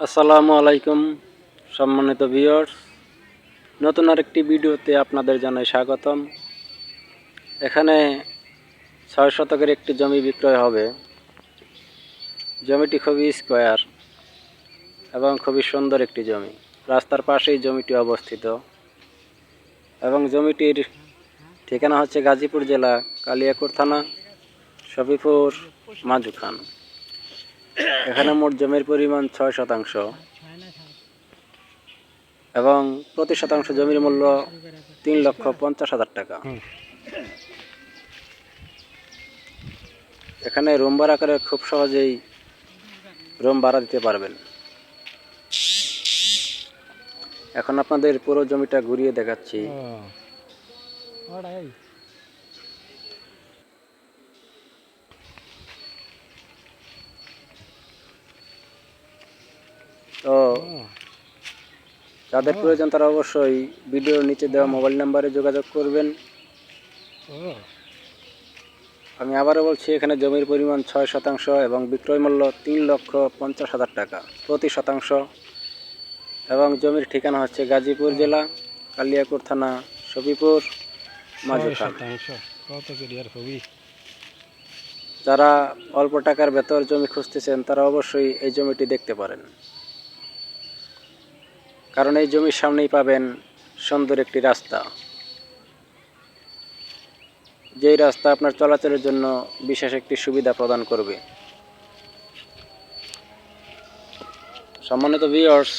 আসসালামু আলাইকুম, সম্মানিত ভিউয়ার্স নতুন আরেকটি ভিডিওতে আপনাদের জানাই স্বাগতম। এখানে ছয় শতকের একটি জমি বিক্রয় হবে। জমিটি খুবই স্কোয়ার এবং খুবই সুন্দর একটি জমি। রাস্তার পাশেই জমিটি অবস্থিত। এবং জমিটির ঠিকানা হচ্ছে গাজীপুর জেলা কালিয়াকুর থানা, শফিপুর, মাজুখান। এখানে মোট জমির পরিমাণ ছয় শতাংশ। এবং প্রতি শতাংশ জমির মূল্য তিন লক্ষ পঞ্চাশ হাজার টাকা। এখানে রুম ভাড়া করে খুব সহজেই রুম ভাড়া দিতে পারবেন। এখন আপনাদের পুরো জমিটা ঘুরিয়ে দেখাচ্ছি। তো যাদের প্রয়োজন তারা অবশ্যই ভিডিওর নিচে দেওয়া মোবাইল নাম্বারে যোগাযোগ করবেন। আমি আবারও বলছি এখানে জমির পরিমাণ ছয় শতাংশ এবং বিক্রয় মূল্য তিন লক্ষ পঞ্চাশ হাজার টাকা প্রতি শতাংশ। এবং জমির ঠিকানা হচ্ছে গাজীপুর জেলা কালিয়াকুর থানা হবি যারা অল্প টাকার ভেতর জমি খুঁজতেছেন তারা অবশ্যই এই জমিটি দেখতে পারেন। কারণ এই জমির সামনেই পাবেন সুন্দর একটি রাস্তা। যেই রাস্তা আপনার চলাচলের জন্য বিশেষ একটি সুবিধা প্রদান করবে। সম্মানিত ভিউয়ার্স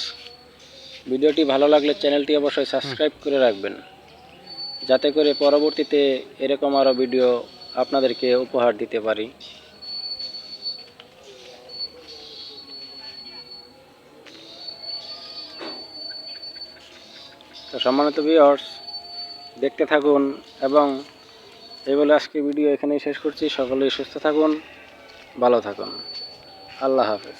ভিডিওটি ভালো লাগলে চ্যানেলটি অবশ্যই সাবস্ক্রাইব করে রাখবেন, যাতে করে পরবর্তীতে এরকম আরও ভিডিও আপনাদেরকে উপহার দিতে পারি। তো সম্মানিত ভিওর্স দেখতে থাকুন এবং এই বলে আজকে ভিডিও এখানেই শেষ করছি। সকলেই সুস্থ থাকুন, ভালো থাকুন। আল্লাহ হাফেজ।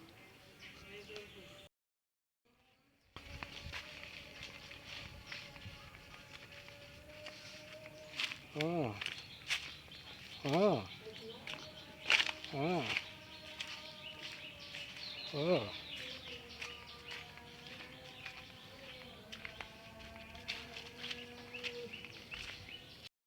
ও ও